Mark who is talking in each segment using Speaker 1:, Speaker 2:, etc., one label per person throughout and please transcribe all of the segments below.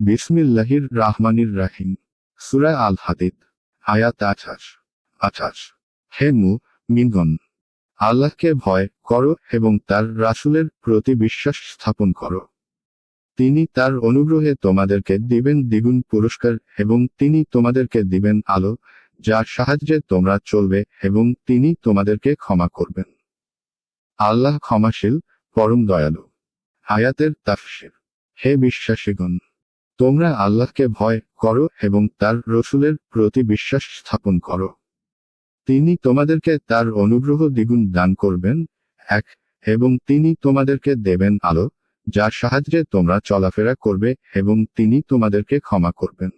Speaker 1: বিসমিল্লাহির রাহমানির রাহিম। সুরা আল হাদিদ আয়াত আঠাশ। আঠাশ। হে মু মিনগণ আল্লাহকে ভয় করো এবং তার রাসূলের প্রতি বিশ্বাস স্থাপন করো। তিনি তার অনুগ্রহে তোমাদেরকে দিবেন দ্বিগুণ পুরস্কার এবং তিনি তোমাদেরকে দিবেন আলো, যার সাহায্যে তোমরা চলবে এবং তিনি তোমাদেরকে ক্ষমা করবেন। আল্লাহ ক্ষমাশীল, পরম দয়ালু। আয়াতের তাফসির। হে বিশ্বাসীগণ তোমরা আল্লাহকে ভয় করো এবং তার রসুলের প্রতি বিশ্বাস স্থাপন করো। তিনি তোমাদেরকে তার অনুগ্রহ দ্বিগুণ দান করবেন, এক, এবং তিনি তোমাদেরকে দেবেন আলো যার সাহায্যে তোমরা চলাফেরা করবে এবং তিনি তোমাদেরকে ক্ষমা করবেন।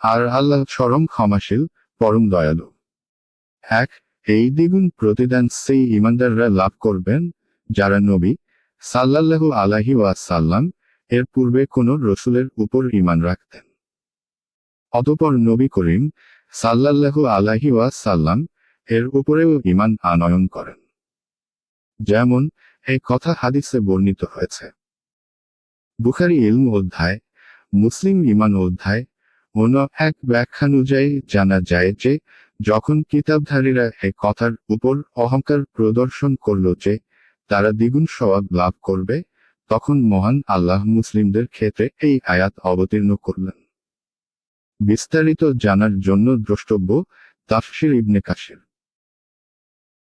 Speaker 1: আর আল্লাহ চরম ক্ষমাশীল, পরম দয়ালু। এক, এই দ্বিগুণ প্রতিদান সেই ইমানদাররা লাভ করবেন, যারা নবী সাল্লাল্লাহু আলাহি ওয়াসাল্লাম এর পূর্বে কোন রসুলের উপর ইমান রাখতেন। অতপর নবী করিম সাল্লাল্লাহু আলাহি ওয়াসাল্লাম এর উপরেও ইমান আনয়ন করেন। যেমন এই কথা হাদিসে বর্ণিত হয়েছে। বুখারি ইলম অধ্যায়, মুসলিম ইমান অধ্যায়, অন্য এক ব্যাখ্যানুযায়ী জানা যায় যে, যখন কিতাবধারীরা এই কথার উপর অহংকার প্রদর্শন করল যে, তারা দ্বিগুণ সওয়াব লাভ করবে তখন মহান আল্লাহ মুসলিমদের ক্ষেত্রে এই আয়াত অবতীর্ণ করলেন। বিস্তারিত জানার জন্য দ্রষ্টব্য তাফসির ইবনে কাশির